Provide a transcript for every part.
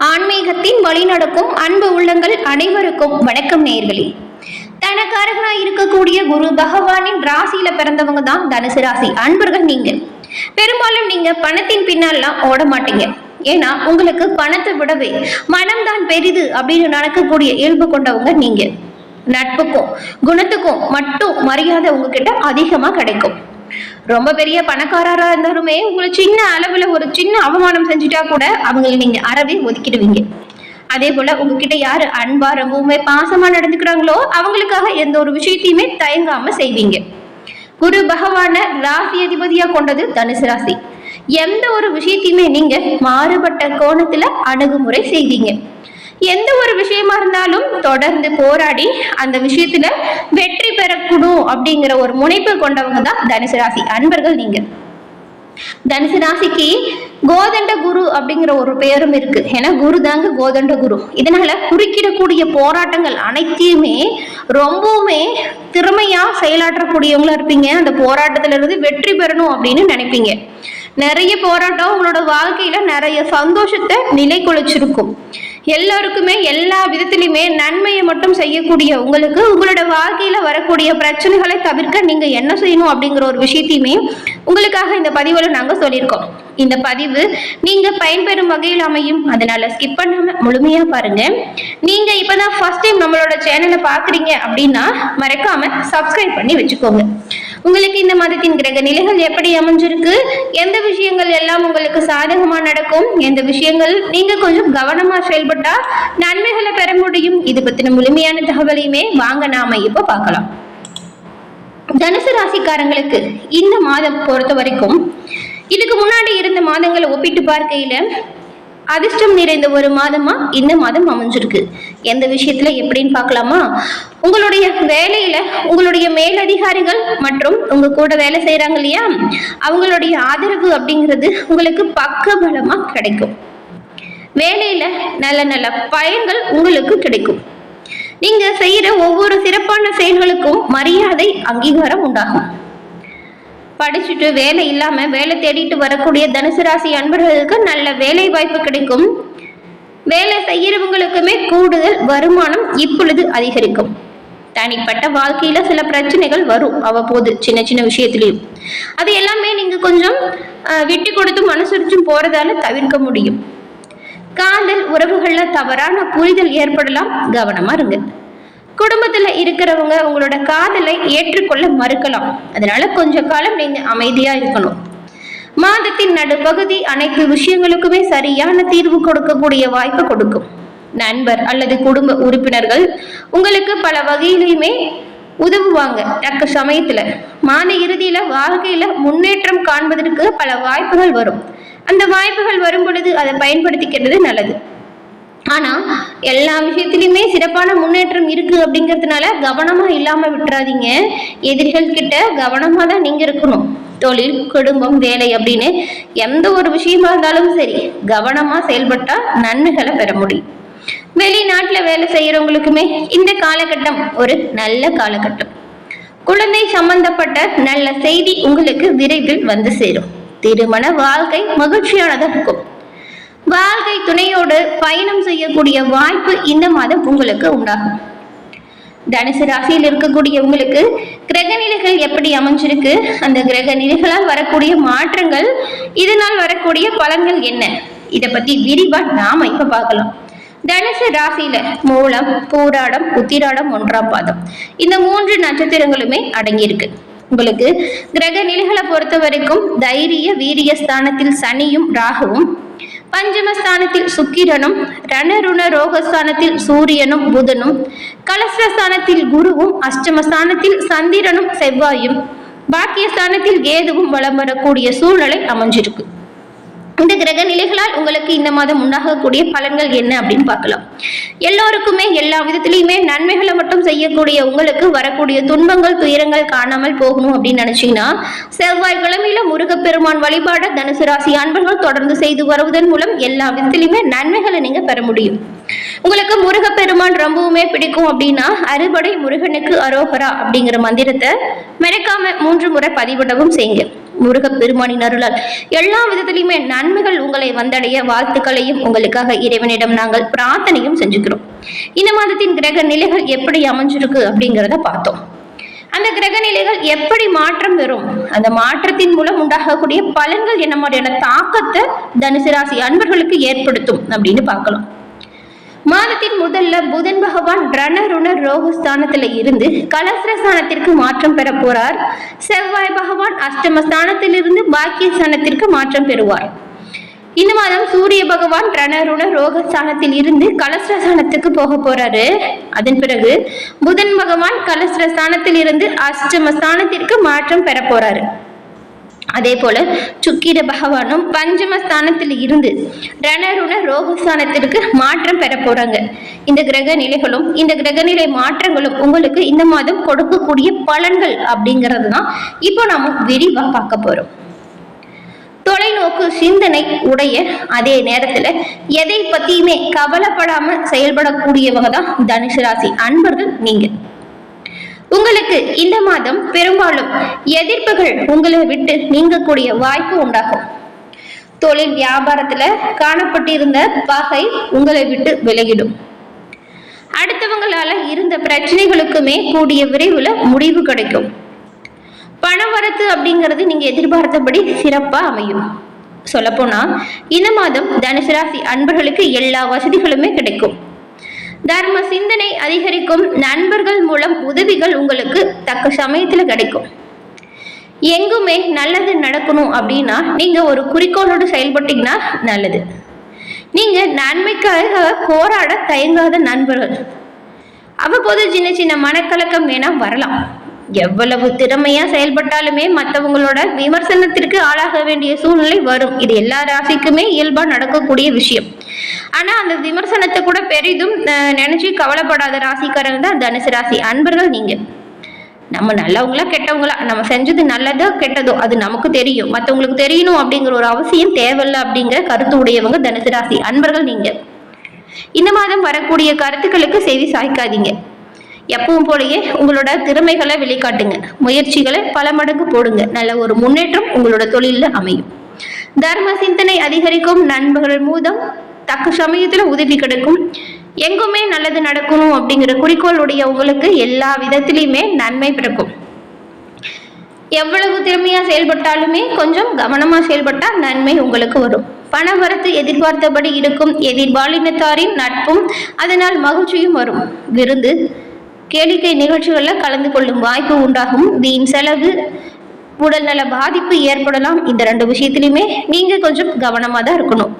ஆன்மீகத்தின் வழிநடக்கும் அன்பு உள்ளங்கள் அனைவருக்கும் வணக்கம் நேர்களே தனக்காரகனாய் இருக்கக்கூடிய குரு பகவானின் ராசியில பிறந்தவங்க தான் தனுசு ராசி. அன்பர்கள் நீங்க. பெரும்பாலும் நீங்க பணத்தின் பின்னால்லாம் ஓட மாட்டீங்க. ஏன்னா உங்களுக்கு பணத்தை விடவே மனம்தான் பெரிது அப்படின்னு நடக்கக்கூடிய இயல்பு கொண்டவங்க நீங்க. நட்புக்கும் குணத்துக்கும் மட்டும் மரியாதை உங்ககிட்ட அதிகமா கிடைக்கும். ரொம்ப பெரிய பணக்காரரா இருந்தாலுமே உங்களை சின்ன அளவுல ஒரு சின்ன அவமானம் செஞ்சுட்டா கூட அவங்களை நீங்க அறவே ஒதுக்கிடுவீங்க. அதே போல உங்ககிட்ட யாரு அன்பா ரொம்பவுமே பாசமா நடந்துக்கிறாங்களோ அவங்களுக்காக எந்த ஒரு விஷயத்தையுமே தயங்காம செய்வீங்க. குரு பகவான ராசி அதிபதியா கொண்டது தனுசு ராசி. எந்த ஒரு விஷயத்தையுமே நீங்க மாறுபட்ட கோணத்துல அணுகுமுறை செய்வீங்க. எந்த ஒரு விஷயமா இருந்தாலும் தொடர்ந்து போராடி அந்த விஷயத்துல வெற்றி பெறக்கூடும் அப்படிங்கிற ஒரு முனைப்பு கொண்டவங்க தான் தனுசு ராசி. அன்பர்கள் நீங்க. தனுசு ராசிக்கு கோதண்ட குரு அப்படிங்கிற ஒரு பெயரும் இருக்கு. ஏன்னா குரு தாங்க கோதண்ட குரு. இதனால குறுக்கிடக்கூடிய போராட்டங்கள் அனைத்தையுமே ரொம்பவுமே திறமையா செயலாற்றக்கூடியவங்களா இருப்பீங்க. அந்த போராட்டத்துல இருந்து வெற்றி பெறணும் அப்படின்னு நினைப்பீங்க. நிறைய போராட்டம் உங்களோட வாழ்க்கையில நிறைய சந்தோஷத்தை நிலை குலைச்சிருக்கும் எல்லோருக்குமே எல்லா விதத்திலையுமே நன்மையை மட்டும் செய்யக்கூடிய உங்களுக்கு உங்களோட வாழ்க்கையில வரக்கூடிய பிரச்சனைகளை தவிர்க்க நீங்க என்ன செய்யணும் அப்படிங்கிற ஒரு விஷயத்தையுமே உங்களுக்காக இந்த பதிவில் நாங்கள் சொல்லியிருக்கோம். இந்த பதிவு நீங்க பயன்பெறும் வகையில் அமையும். அதனால ஸ்கிப் பண்ணாம முழுமையா பாருங்க. நீங்க இப்பதான் ஃபர்ஸ்ட் டைம் நம்மளோட சேனலை பாக்குறீங்க அப்படின்னா மறக்காம சப்ஸ்கிரைப் பண்ணி வச்சுக்கோங்க. உங்களுக்கு இந்த மதத்தின் கிரக நிலைகள் எப்படி அமைஞ்சிருக்கு? எந்த விஷயங்கள் எல்லாம் உங்களுக்கு சாதகமா நடக்கும்? எந்த விஷயங்கள் நீங்க கொஞ்சம் கவனமா செயல்பட்டா நன்மைகளை பெற முடியும்? இது பத்தின முழுமையான தகவலையுமே வாங்க நாம இப்ப பார்க்கலாம். தனுசு ராசிக்காரங்களுக்கு இந்த மாதம் பொறுத்த வரைக்கும் இதுக்கு முன்னாடி இருந்த மாதங்களை ஒப்பிட்டு பார்க்கையில அதிர்ஷ்டம் நிறைந்த ஒரு மாதமா இந்த மாதம் அமைஞ்சிருக்கு. எந்த விஷயத்துல எப்படின்னு பார்க்கலாமா? உங்களுடைய வேலையில உங்களுடைய மேலதிகாரிகள் மற்றும் உங்க கூட வேலை செய்யறாங்க இல்லையா? அவங்களுடைய ஆதரவு அப்படிங்கிறது உங்களுக்கு பக்க பலமா கிடைக்கும். வேலையில நல்ல நல்ல பயன்கள் உங்களுக்கு கிடைக்கும். நீங்க செய்யற ஒவ்வொரு சிறப்பான செயல்களுக்கும் மரியாதை அங்கீகாரம் உண்டாகும். படிச்சுட்டு வேலை இல்லாம வேலை தேடிட்டு வரக்கூடிய தனுசு ராசி அன்பர்களுக்கு நல்ல வேலை வாய்ப்பு கிடைக்கும். வேலை செய்யறவங்களுக்குமே கூடுதல் வருமானம் இப்பொழுது அதிகரிக்கும். தனிப்பட்ட வாழ்க்கையில சில பிரச்சனைகள் வரும் அவ்வப்போது சின்ன சின்ன விஷயத்திலையும். அது எல்லாமே நீங்க கொஞ்சம் விட்டு கொடுத்து மனசுரிச்சும் போறதால தவிர்க்க முடியும். காதல் உறவுகள்ல தவறான புரிதல் ஏற்படலாம். கவனமா இருங்க. குடும்பத்துல இருக்கிறவங்க உங்களோட காதலை ஏற்றுக்கொள்ள மறுக்கலாம். அதனால கொஞ்ச காலம் நீங்க அமைதியா இருக்கணும். மாதத்தின் நடுப்பகுதி அனைத்து விஷயங்களுக்குமே சரியான தீர்வு கொடுக்கக்கூடிய வாய்ப்பு கொடுக்கும். நண்பர் அல்லது குடும்ப உறுப்பினர்கள் உங்களுக்கு பல வகையிலுமே உதவுவாங்க. தக்க சமயத்துல மாத இறுதியில வாழ்க்கையில முன்னேற்றம் காண்பதற்கு பல வாய்ப்புகள் வரும். அந்த வாய்ப்புகள் வரும் பொழுது அதை பயன்படுத்திக்கிறது நல்லது. ஆனா எல்லா விஷயத்திலுமே சிறப்பான முன்னேற்றம் இருக்கு அப்படிங்கிறதுனால கவனமா இல்லாம விட்டுறாதீங்க. எதிரிகள் கிட்ட கவனமா தான் நீங்க இருக்கணும். தொழில் குடும்பம் வேலை அப்படின்னு எந்த ஒரு விஷயமா இருந்தாலும் சரி கவனமா செயல்பட்டா நன்மைகளை பெற முடியும். வெளிநாட்டுல வேலை செய்யறவங்களுக்குமே இந்த காலகட்டம் ஒரு நல்ல காலகட்டம். குழந்தை சம்பந்தப்பட்ட நல்ல செய்தி உங்களுக்கு விரைவில் வந்து சேரும். திருமண வாழ்க்கை மகிழ்ச்சியானதாக இருக்கும். வாழ்க்கை துணையோடு பயணம் செய்யக்கூடிய வாய்ப்பு இந்த மாதம் உங்களுக்கு உண்டாகும். தனுசு ராசியில் இருக்கக்கூடிய உங்களுக்கு கிரக நிலைகள் எப்படி அமைஞ்சிருக்கு? அந்த கிரக நிலைகளால் வரக்கூடிய மாற்றங்கள் இதனால் வரக்கூடிய பலன்கள் என்ன? இதை பத்தி விரிவா நாம இப்ப பார்க்கலாம். தனுசு ராசியில மூலம் பூராடம் உத்திராடம் ஒன்றாம் பாதம். இந்த மூன்று நட்சத்திரங்களுமே அடங்கியிருக்கு. உங்களுக்கு கிரக நிலைகளை பொறுத்த வரைக்கும் தைரிய வீரிய ஸ்தானத்தில் சனியும் ராகுவும் பஞ்சமஸ்தானத்தில் சுக்கிரனும் ரணருண ரோகஸ்தானத்தில் சூரியனும் புதனும் கலசஸ்தானத்தில் குருவும் அஷ்டமஸ்தானத்தில் சந்திரனும் செவ்வாயும் பாக்கியஸ்தானத்தில் கேதுவும் வலம் வரக்கூடிய சூழ்நிலை அமைஞ்சிருக்கு. இந்த கிரக நிலைகளால் உங்களுக்கு இந்த மாதம் உண்டாகக்கூடிய பலன்கள் என்ன அப்படின்னு பார்க்கலாம். எல்லோருக்குமே எல்லா விதத்திலையுமே நன்மைகளை மட்டும் செய்யக்கூடிய உங்களுக்கு வரக்கூடிய துன்பங்கள் துயரங்கள் காணாமல் போகணும் அப்படின்னு நினைச்சீங்கன்னா செவ்வாய்க்கிழமையில முருகப்பெருமான் வழிபாட தனுசு ராசி அன்பர்கள் தொடர்ந்து செய்து வருவதன் மூலம் எல்லா விதத்திலையுமே நன்மைகளை நீங்க பெற முடியும். உங்களுக்கு முருகப்பெருமான் ரொம்பவுமே பிடிக்கும் அப்படின்னா அறுபடை முருகனுக்கு அரோகரா அப்படிங்கிற மந்திரத்தை மறக்காம மூன்று முறை பதிவிடவும் செய்யுங்க. முருகப்பெருமானின் அருளால் எல்லா விதத்திலையுமே நன்மைகள் உங்களை வந்தடைய வாழ்த்துக்களையும் உங்களுக்காக இறைவனிடம் நாங்கள் பிரார்த்தனையும் செஞ்சுக்கிறோம். இந்த மாதத்தின் கிரக நிலைகள் எப்படி அமைஞ்சிருக்கு அப்படிங்கிறத பார்த்தோம். அந்த கிரக நிலைகள் எப்படி மாற்றம் பெறும்? அந்த மாற்றத்தின் மூலம் உண்டாகக்கூடிய பலன்கள் என்ன மாதிரியான தாக்கத்தை தனுசு ராசி அன்பர்களுக்கு ஏற்படுத்தும் அப்படின்னு பார்க்கலாம். மாதத்தின் முதல்ல புதன் பகவான் ரணருண ரோகஸ்தானத்துல இருந்து கலசரஸ்தானத்திற்கு மாற்றம் பெற போறார். செவ்வாய் பகவான் அஷ்டமஸ்தானத்திலிருந்து பாக்கியஸ்தானத்திற்கு மாற்றம் பெறுவார். இந்த மாதம் சூரிய பகவான் ரணருண ரோகஸ்தானத்தில் இருந்து கலஸ்ரஸ்தானத்துக்கு போக போறாரு. அதன் பிறகு புதன் பகவான் கலஸ்ரஸ்தானத்தில் இருந்து அஷ்டமஸ்தானத்திற்கு மாற்றம் பெற போறாரு. அதே போல சுக்கிர பகவானும் பஞ்சமஸ்தானத்தில் இருந்து ரணருண ரோகஸ்தானத்திற்கு மாற்றம் பெற போறாங்க. இந்த கிரக நிலைகளும் இந்த கிரக நிலை மாற்றங்களும் உங்களுக்கு இந்த மாதம் கொடுக்கக்கூடிய பலன்கள் அப்படிங்கிறது தான் இப்போ நாம விரிவா பார்க்க போறோம். தொலைநோக்கு சிந்தனை உடைய அதே நேரத்துல எதை பத்தியுமே கவலைப்படாம செயல்படக்கூடியவங்க தான் தனுசு ராசி. அன்பர்கள் நீங்க. உங்களுக்கு இந்த மாதம் பெரும்பாலும் எதிர்ப்புகள் உங்களை விட்டு நீங்கக்கூடிய வாய்ப்பு உண்டாகும். தொழில் வியாபாரத்துல காணப்பட்டிருந்த பகை உங்களை விட்டு விலகிடும். அடுத்தவங்களால இருந்த பிரச்சனைகளுக்குமே கூடிய விரைவில் முடிவு கிடைக்கும். பணவரத்து அப்படிங்கிறது நீங்க எதிர்பார்த்தபடி சிறப்பா அமையும். சொல்லப்போனா இந்த மாதம் தனுசு ராசி அன்பர்களுக்கு எல்லா வசதிகளுமே கிடைக்கும். தர்ம சிந்தனை அதிகரிக்கும் நண்பர்கள் மூலம் உதவிகள் உங்களுக்கு தக்க சமயத்தில் கிடைக்கும். எங்குமே நல்லது நடக்கணும் அப்படின்னா நீங்க ஒரு குறிக்கோளோடு செயல்பட்டீங்கன்னா நல்லது. நீங்க நன்மைக்காக போராட தயங்காத நண்பர்கள். அவ்வப்போது சின்ன சின்ன மனக்கலக்கம் வேணா வரலாம். எவ்வளவு திறமையா செயல்பட்டாலுமே மற்றவங்களோட விமர்சனத்திற்கு ஆளாக வேண்டிய சூழ்நிலை வரும். இது எல்லா ராசிக்குமே இயல்பா நடக்கக்கூடிய விஷயம். ஆனா அந்த விமர்சனத்தை கூட பெரிதும் நினச்சி நினைச்சு கவலைப்படாத ராசிக்காரங்க தான் தனுசு ராசி. அன்பர்கள் நீங்க. நம்ம நல்லவங்களா கெட்டவங்களா? நம்ம செஞ்சது நல்லதோ கெட்டதோ? அது நமக்கு தெரியும். மற்றவங்களுக்கு தெரியணும் அப்படிங்கிற ஒரு அவசியம் தேவையில்ல அப்படிங்கிற கருத்து உடையவங்க தனுசு ராசி. அன்பர்கள் நீங்க. இந்த மாதம் வரக்கூடிய கருத்துக்களுக்கு செவி சாய்க்காதீங்க. எப்பவும் போலயே உங்களோட திறமைகளை வெளிக்காட்டுங்க. முயற்சிகளை பல மடங்கு போடுங்க. நல்ல ஒரு முன்னேற்றம் உங்களோட தொழிலில் அமையும். தர்ம சிந்தனை அதிகரிக்கும் நண்பர்கள் மூதம். தக்க சமயத்தில் உதவி கிடைக்கும். எங்குமே நல்லது நடக்கணும் அப்படிங்கிற குறிக்கோளுடைய உங்களுக்கு எல்லா விதத்திலையுமே நன்மை பிறக்கும். எவ்வளவு திறமையாக செயல்பட்டாலுமே கொஞ்சம் கவனமாக செயல்பட்டால் நன்மை உங்களுக்கு வரும். பணவரத்து எதிர்பார்த்தபடி இருக்கும் எதிர்பாலினத்தாரின் நட்பும் அதனால் மகிழ்ச்சியும் வரும். விருந்து கேளிக்கை நிகழ்ச்சிகளில் கலந்து கொள்ளும் வாய்ப்பு உண்டாகும். வீண் செலவு உடல்நல பாதிப்பு ஏற்படலாம். இந்த ரெண்டு விஷயத்திலையுமே நீங்கள் கொஞ்சம் கவனமாக தான் இருக்கணும்.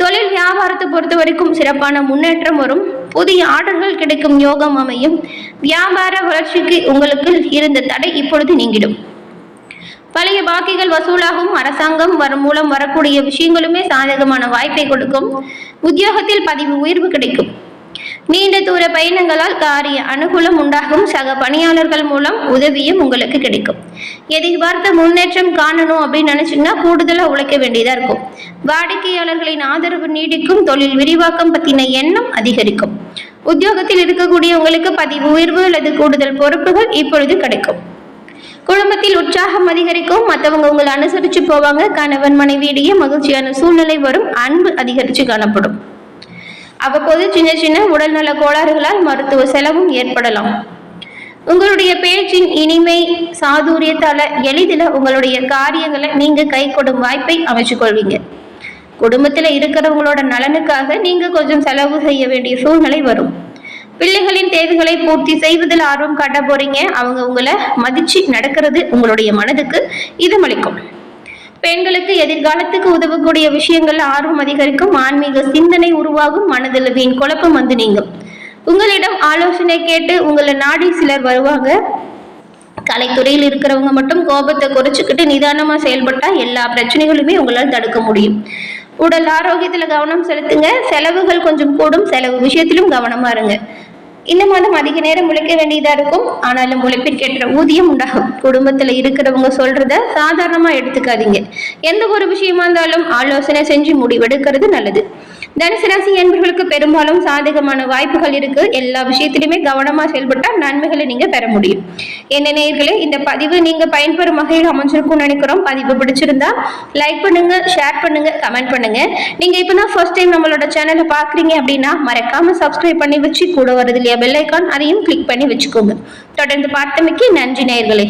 தொழில் வியாபாரத்தை பொறுத்த வரைக்கும் சிறப்பான முன்னேற்றம் வரும். புதிய ஆர்டர்கள் கிடைக்கும் யோகம் அமையும். வியாபார வளர்ச்சிக்கு உங்களுக்கு இருந்த தடை இப்பொழுது நீங்கிடும். பழைய பாக்கிகள் வசூலாகும். அரசாங்கம் வரும் மூலம் வரக்கூடிய விஷயங்களுமே சாதகமான வாய்ப்பை கொடுக்கும். உத்தியோகத்தில் பதிவு உயர்வு கிடைக்கும். நீண்ட தூர பயணங்களால் காரிய அனுகூலம் உண்டாகும். சக பணியாளர்கள் மூலம் உதவியும் உங்களுக்கு கிடைக்கும். எதிர்பார்த்த முன்னேற்றம் காணணும் அப்படின்னு நினைச்சீங்கன்னா கூடுதலா உழைக்க வேண்டியதா இருக்கும். வாடிக்கையாளர்களின் ஆதரவு நீடிக்கும். தொழில் விரிவாக்கம் பற்றின எண்ணம் அதிகரிக்கும். உத்தியோகத்தில் இருக்கக்கூடிய உங்களுக்கு பதிவு உயர்வு அல்லது கூடுதல் பொறுப்புகள் இப்பொழுது கிடைக்கும். குடும்பத்தில் உற்சாகம் அதிகரிக்கும். மற்றவங்க உங்களை அனுசரிச்சு போவாங்க. கணவன் மனைவியிடையே மகிழ்ச்சியான சூழ்நிலை வரும். அன்பு அதிகரித்து காணப்படும். அவ்வப்போது சின்ன சின்ன உடல்நல கோளாறுகளால் மருத்துவ செலவும் ஏற்படலாம். உங்களுடைய பேச்சின் இனிமை சாதுரியத்தால எளிதில் உங்களுடைய காரியங்களை நீங்க கை கொடும் வாய்ப்பை அமைச்சு கொள்வீங்க குடும்பத்துல இருக்கிறவங்களோட நலனுக்காக நீங்க கொஞ்சம் செலவு செய்ய வேண்டிய சூழ்நிலை வரும். பிள்ளைகளின் தேவைகளை பூர்த்தி செய்வதில் ஆர்வம் காட்ட போறீங்க. அவங்க உங்களை மதிச்சு நடக்கிறது உங்களுடைய மனதுக்கு இதமளிக்கும். பெண்களுக்கு எதிர்காலத்துக்கு உதவக்கூடிய விஷயங்கள் ஆர்வம் அதிகரிக்கும். ஆன்மீக சிந்தனை உருவாகும். மனதில் வீண் குழப்பம் வந்து நீங்கும். உங்களிடம் ஆலோசனை கேட்டு உங்களை நாடி சிலர் வருவாங்க. கலைத்துறையில் இருக்கிறவங்க மட்டும் கோபத்தை குறைச்சிக்கிட்டு நிதானமா செயல்பட்டா எல்லா பிரச்சனைகளுமே உங்களால் தடுக்க முடியும். உடல் ஆரோக்கியத்துல கவனம் செலுத்துங்க. செலவுகள் கொஞ்சம் கூடும். செலவு விஷயத்திலும் கவனமா இருங்க. இந்த மாதம் அதிக நேரம் உழைக்க வேண்டியதா இருக்கும். ஆனாலும் உழைப்பிற்கேற்ற ஊதியம் உண்டாகும். குடும்பத்துல இருக்கிறவங்க சொல்றத சாதாரணமா எடுத்துக்காதீங்க. எந்த ஒரு விஷயமா இருந்தாலும் ஆலோசனை செஞ்சு முடிவெடுக்கிறது நல்லது. தனுசு ராசி என்பவர்களுக்கு பெரும்பாலும் சாதகமான வாய்ப்புகள் இருக்கு. எல்லா விஷயத்திலுமே கவனமா செயல்பட்டால் நன்மைகளை நீங்க பெற முடியும். என்ன நேர்களே இந்த பதிவு நீங்க பயன்பெறும் வகையில் அமைஞ்சிருக்கும்னு நினைக்கிறோம். பதிவு பிடிச்சிருந்தா லைக் பண்ணுங்க ஷேர் பண்ணுங்க கமெண்ட் பண்ணுங்க. நீங்க இப்பதான் ஃபர்ஸ்ட் டைம் நம்மளோட சேனலை பாக்குறீங்க அப்படின்னா மறக்காம சப்ஸ்கிரைப் பண்ணி வச்சு கூட வருது இல்லையா பெல் ஐக்கான் அதையும் கிளிக் பண்ணி வச்சுக்கோங்க. தொடர்ந்து பார்த்தமைக்கு நன்றி நேர்களே